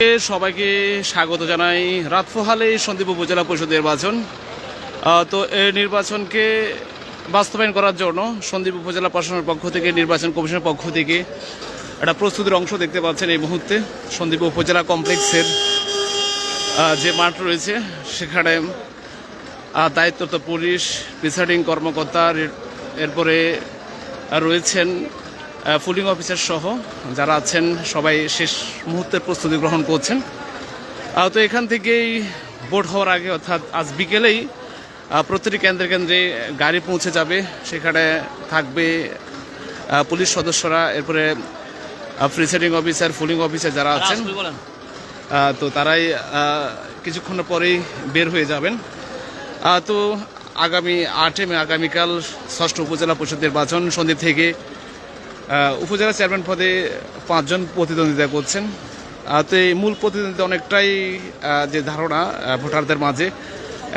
সবাইকে স্বাগত জানাই রাত ফোহালে সন্দীপ উপজেলা পরিষদ নির্বাচন। তো এই নির্বাচনকে বাস্তবায়ন করার জন্য সন্দীপ উপজেলা প্রশাসনের পক্ষ থেকে, নির্বাচন কমিশনের পক্ষ থেকে একটা প্রস্তুতির অংশ দেখতে পাচ্ছেন এই মুহূর্তে সন্দীপ উপজেলা কমপ্লেক্সের যে মাঠ রয়েছে, সেখানে দায়িত্বরত পুলিশ, প্রিসাইডিং কর্মকর্তা এরপরে রয়েছেন ফুলিং অফিসার সহ যারা আছেন সবাই শেষ মুহূর্তের প্রস্তুতি গ্রহণ করছেন। তো এখান থেকেই ভোট হওয়ার আগে অর্থাৎ আজ বিকেলেই প্রতিটি কেন্দ্রে কেন্দ্রে গাড়ি পৌঁছে যাবে। সেখানে থাকবে পুলিশ সদস্যরা এরপরে প্রিসাইডিং অফিসার ফুলিং অফিসার যারা আছেন তো তারাই কিছুক্ষণ পরেই বের হয়ে যাবেন। তো আগামী আটে মে আগামীকাল ষষ্ঠ উপজেলা পরিষদ নির্বাচন সন্ধ্যে থেকে উপজেলা চেয়ারম্যান পদে পাঁচজন প্রতিদ্বন্দ্বিতা করছেন। তো এই মূল প্রতিদ্বন্দ্বিতা অনেকটাই যে ধারণা ভোটারদের মাঝে।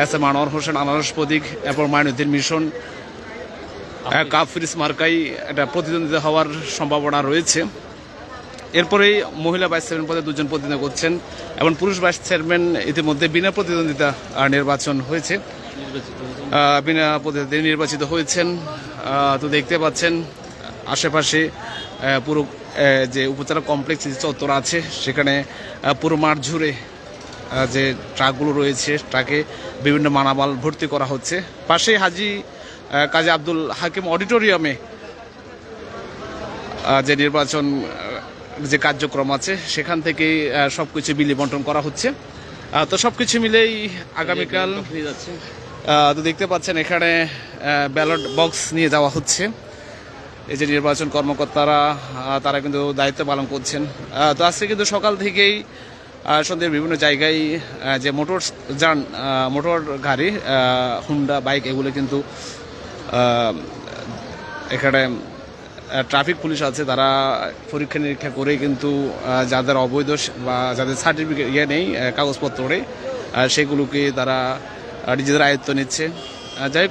এস এম আনোয়ার হোসেন আনারস প্রতীক এবং মাইনুদ্দিন মিশন কাফরিস মার্কাই একটা প্রতিদ্বন্দ্বিতা হওয়ার সম্ভাবনা রয়েছে। এরপরেই মহিলা ভাইস চেয়ারম্যান পদে দুজন প্রতিদ্বন্দ্বিতা করছেন এবং পুরুষ ভাইস চেয়ারম্যান ইতিমধ্যে বিনা প্রতিদ্বন্দ্বিতা নির্বাচন হয়েছে। বিনা প্রতিদ্বন্দ্বী নির্বাচিত হয়েছেন। তো দেখতে পাচ্ছেন আশেপাশে পুরো যে উপজেলা কমপ্লেক্স চত্বর আছে সেখানে পুরো মাঠ জুড়ে যে ট্রাকগুলো রয়েছে ট্রাকে বিভিন্ন মানামাল ভর্তি করা হচ্ছে। পাশেই হাজি কাজী আব্দুল হাকিম অডিটোরিয়ামে যে নির্বাচন যে কার্যক্রম আছে সেখান থেকে সব কিছু বিলি বন্টন করা হচ্ছে। তো সব কিছু মিলেই আগামীকাল তো দেখতে পাচ্ছেন এখানে ব্যালট বক্স নিয়ে যাওয়া হচ্ছে। এই যে নির্বাচন কর্মকর্তারা তারা কিন্তু দায়িত্ব পালন করছেন। তো আজকে কিন্তু সকাল থেকেই সন্ধ্যের বিভিন্ন জায়গায় যে মোটর যান মোটর গাড়ি হুন্ডা, বাইক, এগুলো কিন্তু এখানে ট্রাফিক পুলিশ আছে, তারা পরীক্ষা নিরীক্ষা করে কিন্তু যাদের অবৈধ বা যাদের সার্টিফিকেট ইয়ে নেই কাগজপত্র সেগুলোকে তারা নিজেদের আয়ত্ত নিচ্ছে। যাই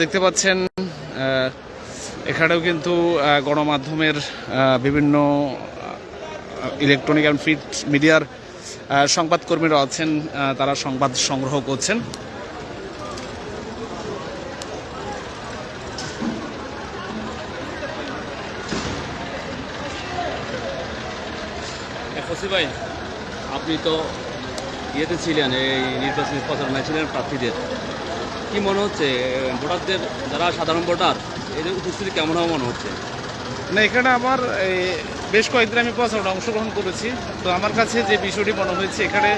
দেখতে পাচ্ছেন এখানেও কিন্তু গণমাধ্যমের বিভিন্ন ইলেকট্রনিক অ্যান্ড ফিট মিডিয়ার সংবাদকর্মীরা আছেন তারা সংবাদ সংগ্রহ করছেন। ভাই, আপনি তো ইয়েতে ছিলেন, এই নির্বাচনী প্রচারণায় ছিলেন প্রার্থীদের। কি মনে হচ্ছে? ভোটারদের যারা সাধারণ ভোটার এদের উপস্থিতি কেমন হবে মনে হচ্ছে? না এখানে আমার বেশ কয়েকদিন আমি প্রচারণা অংশগ্রহণ করেছি। তো আমার কাছে যে বিষয়টি মনে হয়েছে এখানে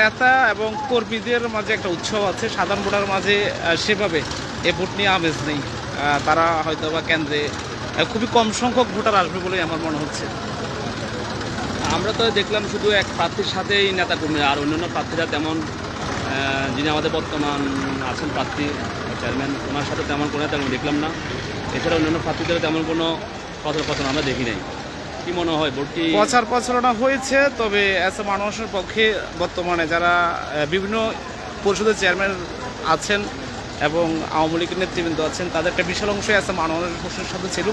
নেতা এবং কর্মীদের মাঝে একটা উৎসব আছে। সাধারণ ভোটার মাঝে সেভাবে এ ভোট নিয়ে আমেজ নেই। তারা হয়তো বা কেন্দ্রে খুবই কম সংখ্যক ভোটার আসবে বলেই আমার মনে হচ্ছে। আমরা তো দেখলাম শুধু এক প্রার্থীর সাথেই নেতা কর্মী আর অন্যান্য প্রার্থীরা তেমন যিনি আমাদের বর্তমান আছেন প্রার্থী চেয়ারম্যান ওনার সাথে তেমন কোনো তেমন দেখলাম না। এছাড়া অন্যান্য প্রার্থীদের তেমন কোনো প্রচার প্রচার আমরা দেখি নাই। কি মনে হয় ভোট কি প্রচার প্রচারণা হয়েছে, তবে এস মানুষের পক্ষে বর্তমানে যারা বিভিন্ন পরিষদের চেয়ারম্যান আছেন এবং আওয়ামী লীগের নেতৃবৃন্দ আছেন, তাদের একটা বিশাল অংশ এস মানুষের হোসেনের সাথে ছিল।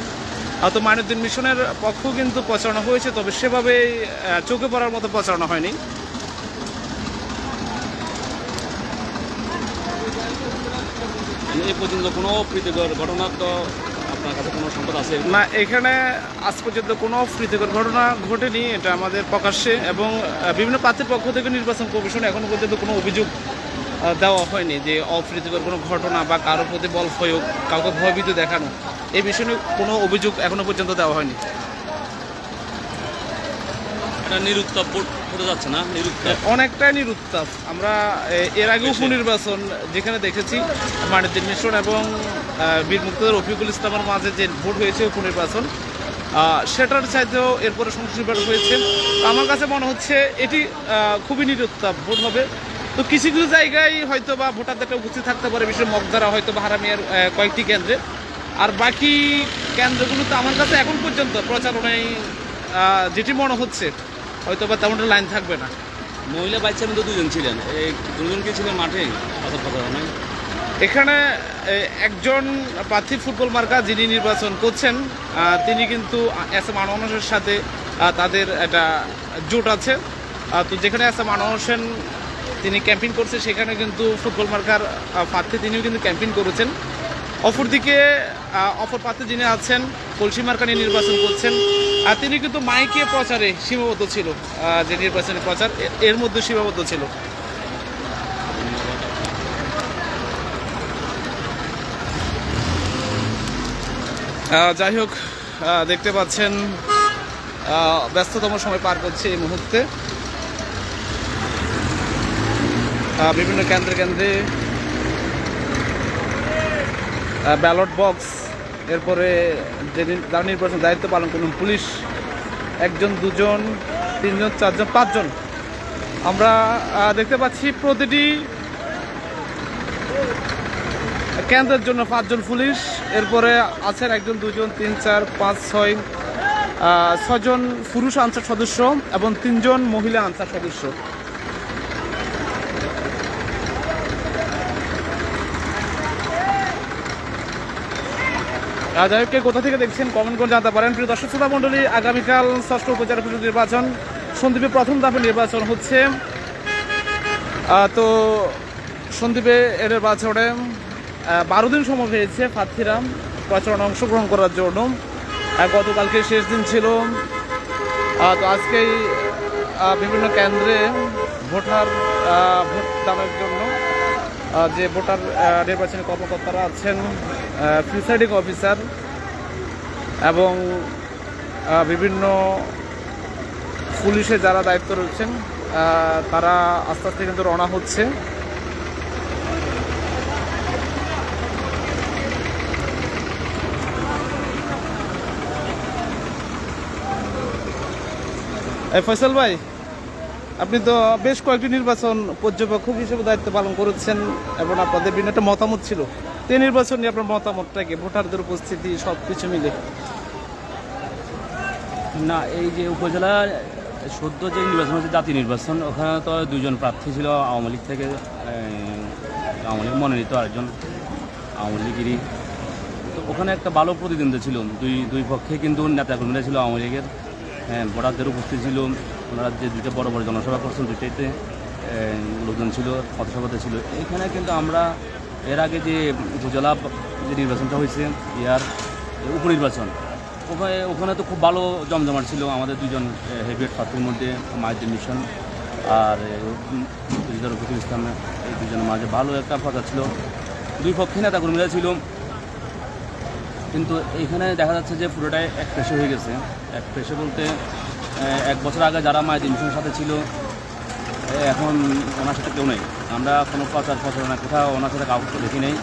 হয়তো মাইনুদ্দিন মিশনের পক্ষেও কিন্তু প্রচারণা হয়েছে, তবে সেভাবে চোখে পড়ার মতো প্রচারণা হয়নি। এই পর্যন্ত কোনো প্রীতিকর ঘটনা তো আপনার কাছে কোনো সম্পদ আছে? না এখানে আজ পর্যন্ত কোনো অপ্রীতিকর ঘটনা ঘটেনি এটা আমাদের প্রকাশ্যে এবং বিভিন্ন প্রার্থীর পক্ষ থেকে নির্বাচন কমিশন এখনও পর্যন্ত কোনো অভিযোগ দেওয়া হয়নি যে অপ্রীতিকর কোনো ঘটনা বা কারোর প্রতি বল প্রয়োগ কাউকে ভয়ভীত দেখানো এই বিষয়ে কোনো অভিযোগ এখনও পর্যন্ত দেওয়া হয়নি। এটা নিরুত্তাপ ভোট যাচ্ছে না নিরুত্তাপ অনেকটাই নিরুত্তাপ আমরা এর আগে উপনির্বাচন যেখানে দেখেছি মানিদ্দিন মিশন এবং বীর মুক্তদের রফিকুল ইসলামের মাঝে যে ভোট হয়েছে উপনির্বাচন সেটার চাইতেও এরপরে সংসদীয় ভোট হয়েছে। তো আমার কাছে মনে হচ্ছে এটি খুবই নিরুত্তাপ ভোট হবে। তো কিছু কিছু জায়গায় হয়তো বা ভোটারদের একটা উপস্থিত থাকতে পারে বিশেষ মগধারা হয়তো বা হারামিয়ার কয়েকটি কেন্দ্রে। আর বাকি কেন্দ্রগুলোতে আমার কাছে এখন পর্যন্ত প্রচারণায় যেটি মনে হচ্ছে হয়তো বা তেমনটা লাইন থাকবে না। মহিলা বাচ্চা তো দুজন ছিলেন। এই দুজন কি ছিলেন মাঠে? কথা প্রচারণায় এখানে একজন প্রার্থী ফুটবল মার্কা যিনি নির্বাচন করছেন তিনি কিন্তু এস এম আনোয়ারের সাথে তাদের একটা জোট আছে। তো যেখানে আছে মানব হোসেন তিনি ক্যাম্পিং করছে সেখানে কিন্তু ফুটবল মার্কার প্রার্থী তিনিও কিন্তু ক্যাম্পিং করেছেন। অপরদিকে অপর প্রার্থী যিনি আছেন কলসি মার্কা নিয়ে নির্বাচন করছেন আর তিনি কিন্তু মাইকে প্রচারে সীমাবদ্ধ ছিল যে নির্বাচনী প্রচার এর মধ্যে সীমাবদ্ধ ছিল। যাই হোক দেখতে পাচ্ছেন ব্যস্ততম সময় পার করছে এই মুহূর্তে। বিভিন্ন কেন্দ্রে কেন্দ্রে ব্যালট বক্স এরপরে যে নি- যারা নির্বাচন দায়িত্ব পালন করুন পুলিশ একজন, দুজন, তিনজন, চারজন, পাঁচজন। আমরা দেখতে পাচ্ছি প্রতিটি কেন্দ্রের জন্য পাঁচজন পুলিশ। এরপরে আছেন একজন, দুজন, তিন, চার, পাঁচ, ছয় ছজন পুরুষ আনসার সদস্য এবং তিনজন মহিলা আনসার সদস্য। আহ, যাই হোক কে কোথা থেকে দেখছেন? কমেন্ট করে জানাতে পারেন। প্রিয় দর্শক শ্রোতা মণ্ডলী আগামীকাল ষষ্ঠ উপজেলা পরিষদ নির্বাচন। সন্দীপে প্রথম ধাপে নির্বাচন হচ্ছে। তো সন্দীপে এর নির্বাচনে বারো দিন সময় পেয়েছে প্রার্থীরা প্রচারণা অংশগ্রহণ করার জন্য। গতকালকে শেষ দিন ছিল। তো আজকেই বিভিন্ন কেন্দ্রে ভোটার ভোট দানের জন্য যে ভোটার নির্বাচনী কর্মকর্তারা আছেন প্রিসাইডিং অফিসার এবং বিভিন্ন পুলিশে যারা দায়িত্ব রয়েছেন তারা আস্তে আস্তে কিন্তু রওনা হচ্ছে। এই ফয়সাল ভাই আপনি তো বেশ কয়েকটি নির্বাচন পর্যবেক্ষক হিসেবে দায়িত্ব পালন করেছেন এবং আপনাদের বিভিন্ন একটা মতামত ছিল। তো নির্বাচন নিয়ে আপনার মতামতটা কি? ভোটারদের উপস্থিতি সব কিছু মিলে। না, এই যে উপজেলার সদ্য যে নির্বাচন হচ্ছে, জাতীয় নির্বাচন, ওখানে তো দুজন প্রার্থী ছিল, আওয়ামী লীগ থেকে আওয়ামী লীগ মনোনীত আরেকজন, আওয়ামী লীগেরই। তো ওখানে একটা ভালো প্রতিদ্বন্দ্বী ছিল দুই দুই পক্ষে, কিন্তু নেতাকর্মীরা ছিল আওয়ামী লীগের। হ্যাঁ ভোটারদের উপস্থিত ছিল। ওনারা যে দুইটা বড় বড় জনসভা করছেন দুইটাইতে লোকজন ছিল পথসভাতে ছিল। এখানে কিন্তু আমরা এর আগে যে উপজেলা যে নির্বাচনটা হয়েছে, ইয়ার উপনির্বাচন, ওখানে ওখানে তো খুব ভালো জমজমাট ছিল। আমাদের দুজন হেভিয়েট প্রার্থীর মধ্যে মাহিদুল মিশন আর রফিকুল ইসলাম এই দুজনের মাঝে ভালো একটা প্রচার ছিল। দুই পক্ষে নেতাকর্মীরা ছিল। কিন্তু এখানে দেখা যাচ্ছে যে পুরোটাই এক পেশে হয়ে গেছে। এক পেশে বলতে এক বছর আগে যারা মায়ের মিশনের সাথে ছিল এখন ওনার সাথে কেউ নেই। আমরা কোনো প্রচার প্রচারণা কোথাও ওনার সাথে কাউকে দেখি নেই।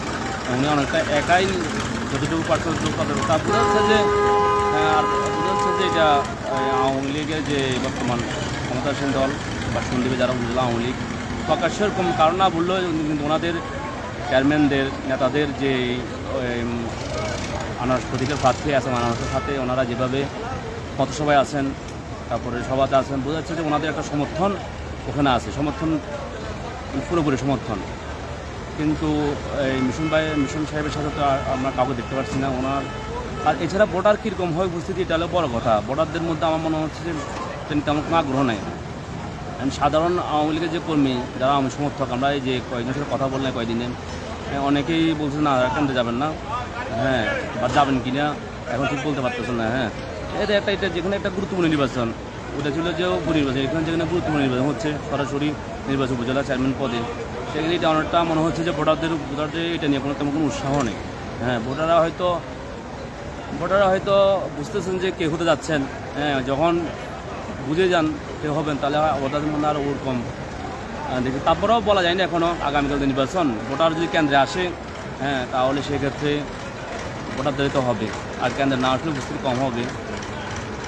উনি অনেকটা একাই, যতটুকু পারছে ততটুকু প্রচার তা বোঝা যাচ্ছে যে আর যাচ্ছে যে এটা আওয়ামী লীগের যে বর্তমান ক্ষমতাসীন দল বা সন্দীপে যারা বুঝলো আওয়ামী লীগ, প্রকাশ্যে এরকম কারণ না বললেও কিন্তু ওনাদের চেয়ারম্যানদের, নেতাদের যে আনারস প্রতীকের প্রার্থী আছেন, আনারসের সাথে ওনারা যেভাবে পথসভায় আছেন তারপরে সভাতে আছেন বোঝা যাচ্ছে যে ওনাদের একটা সমর্থন ওখানে আছে, সমর্থন, পুরোপুরি সমর্থন। কিন্তু এই মিশন ভাই, মিশন সাহেবের সাথে তো আমরা কাউকে দেখতে পাচ্ছি না, ওনার আর এছাড়া ভোটার কীরকম হয় উপস্থিতি, এটা হলো বড় কথা। ভোটারদের মধ্যে আমার মনে হচ্ছে যে তিনি তেমন কোনো আগ্রহ নেই। সাধারণ আওয়ামী লীগের যে কর্মী, যারা আমি সমর্থক, আমরা এই যে কয়েকজনের সাথে কথা বললাম কয়েকদিনে, অনেকেই বলছে, না কেন্দ্রে যাবেন না। হ্যাঁ বা যাবেন কি না, এখন ঠিক বলতে পারতেছেন না হ্যাঁ। এটা একটা, এটা যেখানে একটা গুরুত্বপূর্ণ নির্বাচন, ওটা ছিল যে উপনির্বাচন নির্বাচন এখানে যেখানে গুরুত্বপূর্ণ নির্বাচন হচ্ছে সরাসরি নির্বাচন উপজেলা চেয়ারম্যান পদে। সেখানে এটা অনেকটা মনে হচ্ছে যে ভোটারদের ভোটারদের এটা নিয়ে কোনো তেমন কোনো উৎসাহ নেই। হ্যাঁ ভোটাররা হয়তো ভোটাররা হয়তো বুঝতেছেন যে কে হতে যাচ্ছেন। হ্যাঁ যখন বুঝে যান কে হবেন, তাহলে ওটার মনে আর ওরকম দেখি, তারপরেও বলা যায় না এখনও আগামীকাল নির্বাচন। ভোটার যদি কেন্দ্রে আসে হ্যাঁ তাহলে সেক্ষেত্রে ভোটারদের তো হবে। আর কেন্দ্রে না আসলে উপস্থিতি কম হবে।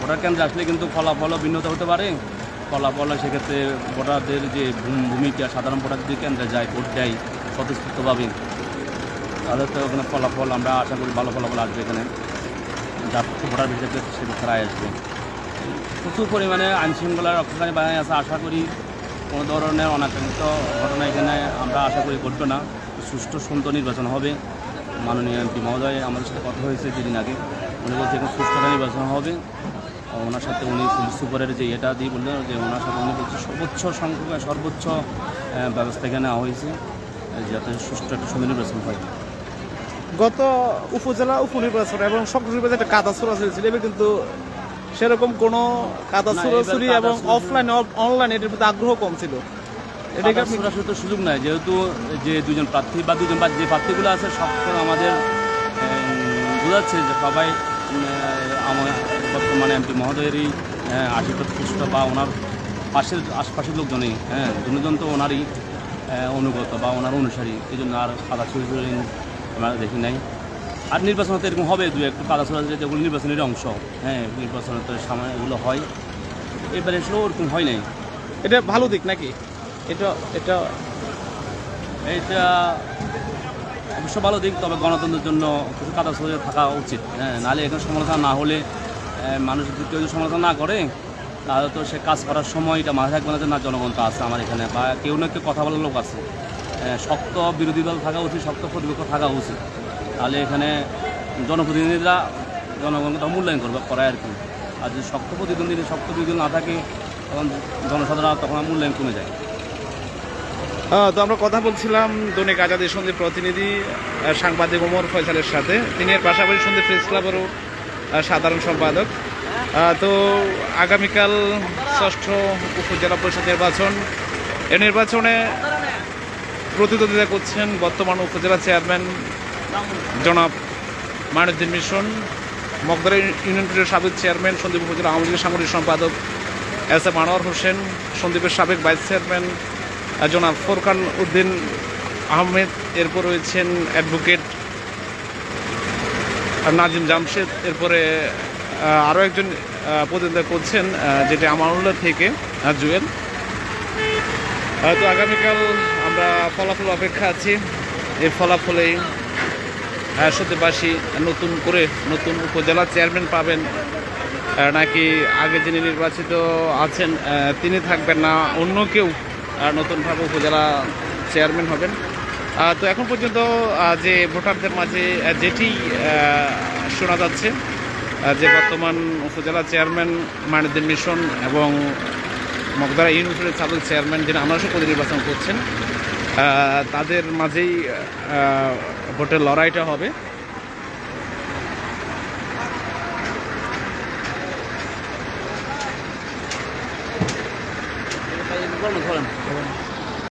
ভোটার কেন্দ্রে আসলে কিন্তু ফলাফলও ভিন্নতা হতে পারে। ফলাফল সেক্ষেত্রে ভোটারদের যে ভূম- ভূমিকা, সাধারণ ভোটার যদি কেন্দ্রে যায়, ভোট দেয় স্বতঃস্ফূর্তভাবে। তাহলে তো ওখানে ফলাফল আমরা আশা করি ভালো ফলাফল আসবে এখানে। যার ভোটার হিসেবে সেক্ষেত্রে রায় আসবে। প্রচুর পরিমাণে আইনশৃঙ্খলা রক্ষাকারী বাহিনী আছে, আশা করি কোনো ধরনের অনাকাঙ্ক্ষিত ঘটনা এখানে আমরা আশা করি ঘটবে না। সুষ্ঠু, সুন্দর নির্বাচন হবে। মাননীয় এমপি মহোদয় আমাদের সাথে কথা হয়েছে দুদিন আগে। উনি বলছে এখন সুষ্ঠু নির্বাচন হবে। ওনার সাথে উনি পুলিশ সুপারের যে এটা দিয়ে বললেন যে ওনার সাথে উনি বলছে সর্বোচ্চ সংখ্যক সর্বোচ্চ ব্যবস্থা এখানে নেওয়া হয়েছে যাতে সুষ্ঠু একটা সুন্দর নির্বাচন হয়। গত উপজেলা উপনির্বাচন এবং নির্বাচন একটা কাদা ছোড়াছড়ি ছিল এবার কিন্তু সেরকম কোনো কাদা কাদা এবং অফলাইন অনলাইন এটার প্রতি আগ্রহ কম ছিল। এটাকে আপনি তো সুযোগ নাই যেহেতু যে দুজন প্রার্থী বা দুজন বা যে প্রার্থীগুলো আছে সব আমাদের বোঝাচ্ছে যে সবাই আমার বর্তমানে এমপি মহোদয়েরই আশি প্রতিষ্ঠ বা ওনার পাশের আশপাশের লোকজনই হ্যাঁ দুজন তো ওনারই অনুগত বা ওনার অনুসারী এই জন্য আর কাদা ছড়ি ছড়ি আমরা দেখি নাই। আর নির্বাচন তো এরকম হবে দু একটু কাদা ছড়া যেগুলো নির্বাচনের অংশ হ্যাঁ নির্বাচনে তো সামনে এগুলো হয়। এবারে এসেও ওরকম হয় নাই। এটা ভালো দিক নাকি? এটা এটা এটা অবশ্য ভালো দিক তবে গণতন্ত্রের জন্য কিছু কাদা সরে থাকা উচিত হ্যাঁ নাহলে এখানে সমালোচনা না হলে মানুষ কেউ যদি সমালোচনা না করে তাহলে তো সে কাজ করার সময় এটা মাথায় থাকবে না যে না জনগণ তো আছে আমার এখানে। বা কেউ না কেউ কথা বলার লোক আছে। শক্ত বিরোধী দল থাকা উচিত শক্ত প্রতিপক্ষ থাকা উচিত। তাহলে এখানে জনপ্রতিনিধিরা জনগণকে তো মূল্যায়ন করবে করে আর কি। আর যদি শক্ত প্রতিদ্বন্দ্বী শক্ত বিরোধী না থাকে তখন জনসাধারণ তখন মূল্যায়ন কমে যায়। আহ, তো আমরা কথা বলছিলাম দৈনিক আজাদের সন্ধি প্রতিনিধি সাংবাদিক ওমর ফয়সালের সাথে। তিনি এর পাশাপাশি সন্ধি প্রেস ক্লাবেরও সাধারণ সম্পাদক। তো আগামীকাল ষষ্ঠ উপজেলা পরিষদ নির্বাচন। এ নির্বাচনে প্রতিদ্বন্দ্বিতা করছেন বর্তমান উপজেলা চেয়ারম্যান জনাব মাইনুদ্দিন মিশন, মগদরা ইউনিয়ন পরিষদের সাবেক চেয়ারম্যান সন্দীপ উপজেলা আওয়ামী লীগের সাংগঠনিক সম্পাদক এস এম আনোয়ার হোসেন, সন্দীপের সাবেক ভাইস চেয়ারম্যান জনাব ফোরকান উদ্দিন আহমেদ, এরপর রয়েছেন অ্যাডভোকেট নাজিম জামশেদ এরপরে আরও একজন আহ, প্রতিদ্বন্দ্বিতা করছেন যেটা আমানুল্লাহ থেকে জুয়েল। তো আগামীকাল আমরা ফলাফল অপেক্ষা আছি। এই ফলাফলেই সত্যবাসী নতুন করে নতুন উপজেলা চেয়ারম্যান পাবেন নাকি আগে যিনি নির্বাচিত আছেন তিনি থাকবেন না অন্য কেউ নতুনভাবে উপজেলা চেয়ারম্যান হবেন। তো এখন পর্যন্ত যে ভোটারদের মাঝে যেটি শোনা যাচ্ছে যে বর্তমান উপজেলা চেয়ারম্যান মানিদ্দিন মিশন এবং মগদারা ইউনিভার্সিটির সাবেক চেয়ারম্যান যিনি আনারস পদে নির্বাচন করছেন তাদের মাঝেই ভোটের লড়াইটা হবে।